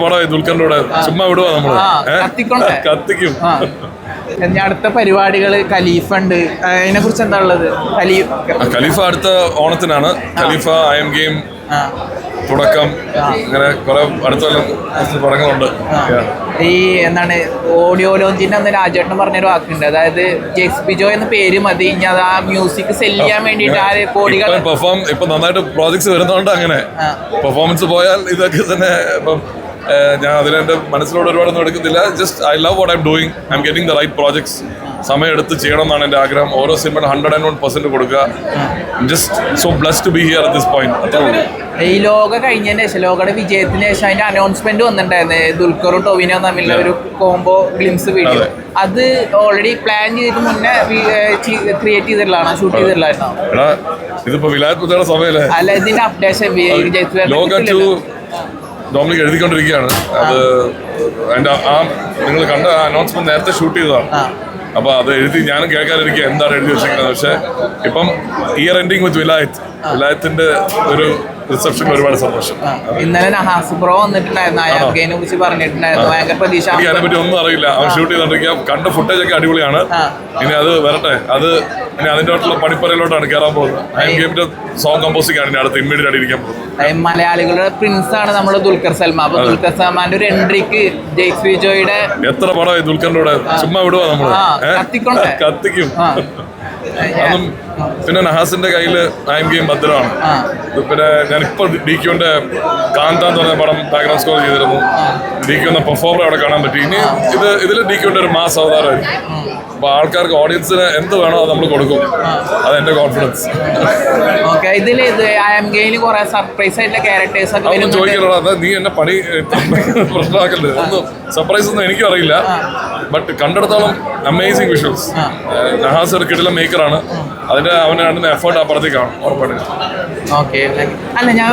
പടമായി ദുൽഖറിന്റെ കൂടെ ചുമ്മാ വിടുവാ നമ്മൾ. ആ, ഏ? കത്തിക്കൊണ്ടേ? കത്തിക്കും. അടുത്ത പരിപാടികൾ ഖലീഫ ഉണ്ട് അതിനെ കുറിച്ച് എന്താ ഉള്ളത്? ഖലീഫ് ഖലീഫ അടുത്ത ഓണത്തിനാണ്. ഖലീഫ ഐ എം ഗെയിം തുടക്കം അങ്ങനെ കുറെ അടുത്ത പടങ്ങളുണ്ട്. ഈ എന്താണ് ഓഡിയോ ലോഞ്ചിന്റെ അന്ന് രാജേട്ടൻ പറഞ്ഞൊരു വാക്കുണ്ട്. അതായത് ജെക്സ് ബിജോ എന്ന പേര് മതി. ഇനി അത് ആ മ്യൂസിക് സെൽ ചെയ്യാൻ വേണ്ടിട്ട് ആ കോടികൾ പെർഫോം ഇപ്പൊ നന്നായിട്ട് പ്രോജക്ട്സ് വരുന്നതുകൊണ്ട് അങ്ങനെ. പെർഫോമൻസ് പോയാൽ ഇതൊക്കെ തന്നെ ഇപ്പം ഞാൻ അതിലെന്റെ മനസ്സിലോട് ഒരുപാടൊന്നും എടുക്കുന്നില്ല. Just I love what I'm doing I'm getting the right projects സമയം എടുത്ത് ചെയ്യണം എന്നാണ് എന്റെ ആഗ്രഹം. ഓരോ സിനിമയുടെ ഹൺഡ്രഡ് ആൻഡ് വൺ പെർസെന്റ് കൊടുക്കുക. Just so blessed to be here at this point അത്രേ ഉള്ളൂ. ഈ ലോക കഴിഞ്ഞതിന് ശേഷം ലോകയുടെ വിജയത്തിന് ശേഷം അതിന്റെ അനൗൺസ്മെന്റ് വന്നിട്ടുണ്ടായിരുന്നു. ദുൽഖറും ടോവിനോ തമ്മിലുള്ള ഒരു കോംബോ ഗ്ലിംസ് വീഡിയോ അത്. ഓൾറെഡി പ്ലാൻ ചെയ്തിട്ട് മുന്നേ ക്രിയേറ്റ് ചെയ്തിട്ടുള്ളതാണ് ഷൂട്ട് ചെയ്തിട്ടുള്ളതാണ് എടാ ഇതിപ്പോ വിലായത്ത് പുത്തയുടെ സമയല്ലേ? അല്ല ഇതിന്റെ അപ്ഡേഷൻ ലോക ഡോമിനിക് എഴുതിക്കൊണ്ടിരിക്കുകയാണ്. അത് അതിന്റെ ആ നിങ്ങൾ കണ്ട അനൗൺസ്മെന്റ് നേരത്തെ ഷൂട്ട് ചെയ്തതാണ്. അപ്പോൾ അപ്പൊ അത് എഴുതി ഞാനും കേൾക്കാതിരിക്കുക എന്താണ് എഴുതി വെച്ചിരിക്കുന്നത് പക്ഷേ ഇപ്പം ഇയർ എൻഡിങ് വിത്ത് വിലായത്ത് വിലായത്തിന്റെ ഒരു റിസപ്ഷൻ ഒരുപാട് സന്തോഷം. ഇന്നലെ നഹാസ് ബ്രോ വന്നിട്ടുണ്ടായിരുന്നു. കുറിച്ച് പറഞ്ഞിട്ടുണ്ടായിരുന്നു. ഭയങ്കര പ്രതീക്ഷ. എനിക്ക് അതിനെ പറ്റി ഒന്നും അറിയില്ല. അവൻ ഷൂട്ട് ചെയ്തോണ്ടിരിക്കുക കണ്ട ഫുട്ടേജ് ഒക്കെ അടിപൊളിയാണ്. ഇനി അത് വരട്ടെ. അത് ഇനി അതിന്റെ ആയിട്ടുള്ള പണിപ്പറയിലോട്ടാണ് കയറാൻ പോകുന്നത്. ഐ എം ഗെയിമിന്റെ സോങ് കമ്പോസിംഗ് ആണ് അടുത്ത് ഇമ്മീഡിയറ്റ് ആയിരിക്കാൻ പോകുന്നത്. മലയാളികളുടെ പ്രിൻസ് ആണ് നമ്മുടെ ദുൽഖർ സൽമാൻ. അപ്പൊ ദുൽഖർ സൽമാന്റെ ഒരു എൻട്രിക്ക് ജെയ്സ് വിജോയുടെ എത്ര പടമായി ദുൽഖറിന്റെ കൂടെ? ചുമ്മാ വിടുവാ നമ്മൾ? കത്തിക്കും. അതും പിന്നെ നഹാസിന്റെ കയ്യിൽ ഐ എം ഗെയിം ഭദ്രമാണ്. പിന്നെ ഞാനിപ്പോ ഡി ക്യൂന്റെ കാന്ത എന്ന് പറഞ്ഞ പടം ബാക്ക്ഗ്രൗണ്ട് സ്കോർ ചെയ്തിരുന്നു. ഡി ക്യൂ എന്ന പെർഫോമർ അവിടെ കാണാൻ പറ്റി. ഇനി ഇത് ഇതിൽ ഡി ക്യൂന്റെ ഒരു മാസ് അവതാരമായിരിക്കും. അപ്പൊ ആൾക്കാർക്ക് ഓഡിയൻസിന് എന്ത് വേണോ അത് നമ്മൾ കൊടുക്കും. അത് എന്റെ കോൺഫിഡൻസ് ഇതിൽ ഇത് ഐ എം ഗെയിൽ കുറെ സർപ്രൈസ് ആയിട്ടുള്ള ക്യാരക്ടേഴ്സ് ഒക്കെ നീ എന്നെ പണി പ്രശ്നമാക്കല്ലേ? ഒന്നും സർപ്രൈസ് ഒന്നും എനിക്കും അറിയില്ല ബട്ട് കണ്ടെടുത്തോളം അമേസിങ് വിഷ്വൽസ് നഹാസ് ഒരു കിടിലം മേക്കറാണ് അതിന്റെ അവനാണ് എഫേർട്ട് ആ പടത്തിൽ കാണും ഉറപ്പായിട്ട്. ഓക്കെ അല്ല ഞാൻ